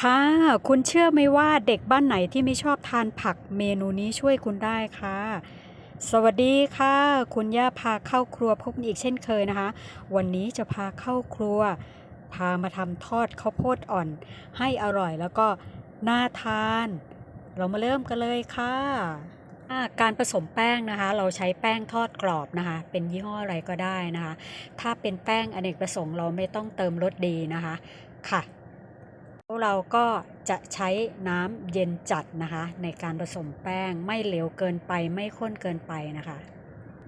ค่ะ คุณเชื่อไหมว่าเด็กบ้านไหนที่ไม่ชอบทานผักเมนูนี้ช่วยคุณได้ค่ะ สวัสดีค่ะ คุณย่าพาเข้าครัวพบกันอีกเช่นเคยนะคะ วันนี้จะพาเข้าครัว พามาทำทอดข้าวโพดอ่อน ให้อร่อยแล้วก็น่าทาน เรามาเริ่มกันเลยค่ะอ่าการผสมแป้งนะคะ เราใช้แป้งทอดกรอบนะคะ เป็นยี่ห้ออะไรก็ได้นะคะ ถ้าเป็นแป้งอเนกประสงค์เราไม่ต้องเติมรสดีนะคะค่ะ แล้วเราก็จะใช้น้ำเย็นจัดนะคะ ในการผสมแป้งไม่เหลวเกินไปไม่ข้นเกินไปนะคะ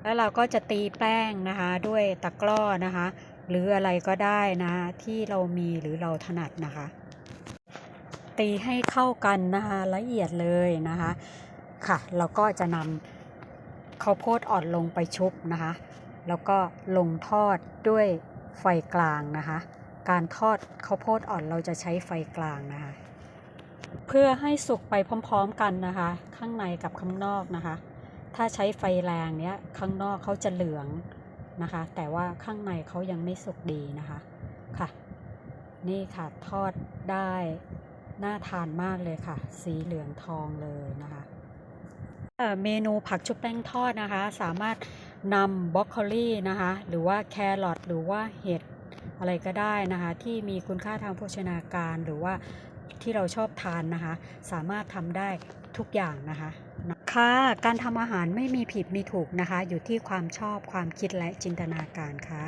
แล้วเราก็จะตีแป้งนะคะด้วยตะกร้อนะคะ หรืออะไรก็ได้นะที่เรามีหรือเราถนัดนะคะ ตีให้เข้ากันนะคะละเอียดเลยนะคะค่ะ เราก็จะนำข้าวโพดอ่อนลงไปชุบนะคะ แล้วก็ลงทอดด้วยไฟกลางนะคะ การทอดข้าวโพดอ่อนเราจะใช้ไฟกลางนะคะ เพื่อให้สุกไปพร้อมๆกันนะคะ ข้างในกับข้างนอกนะคะ ถ้าใช้ไฟแรงเนี้ยข้างนอกเขาจะเหลืองนะคะ แต่ว่าข้างในเขายังไม่สุกดีนะคะค่ะ นี่ค่ะทอดได้น่าทานมากเลยค่ะ สีเหลืองทองเลยนะคะเมนูผักชุบแป้งทอดนะคะ สามารถนำบรอกโคลีนะคะ หรือว่าแครอทหรือว่าเห็ด อะไรก็ได้นะคะ ที่มีคุณค่าทางโภชนาการหรือว่าที่เราชอบทานนะคะ สามารถทำได้ทุกอย่างนะคะค่ะการทำอาหารไม่มีผิดมีถูกนะคะ อยู่ที่ความชอบความคิดและจินตนาการค่ะ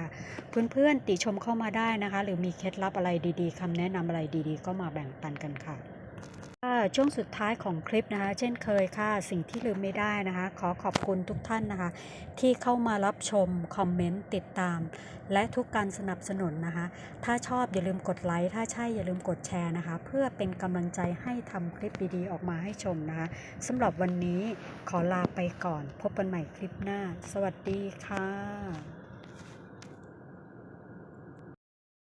เพื่อนๆติชมเข้ามาได้นะคะ หรือมีเคล็ดลับอะไรดีๆคำแนะนำอะไรดีๆ ก็มาแบ่งปันกันค่ะค่ะ ช่วงสุดท้ายของคลิปนะคะ เช่นเคยค่ะ สิ่งที่ลืมไม่ได้นะคะ ขอขอบคุณทุกท่านนะคะ ที่เข้ามารับชม คอมเมนต์ ติดตาม และทุกการสนับสนุนนะคะ ถ้าชอบอย่าลืมกดไลค์ ถ้าใช่อย่าลืมกดแชร์นะคะ เพื่อเป็นกำลังใจให้ทำคลิปดีๆ ออกมาให้ชมนะคะสำหรับวันนี้ขอลาไปก่อน พบกันใหม่คลิปหน้า สวัสดีค่ะ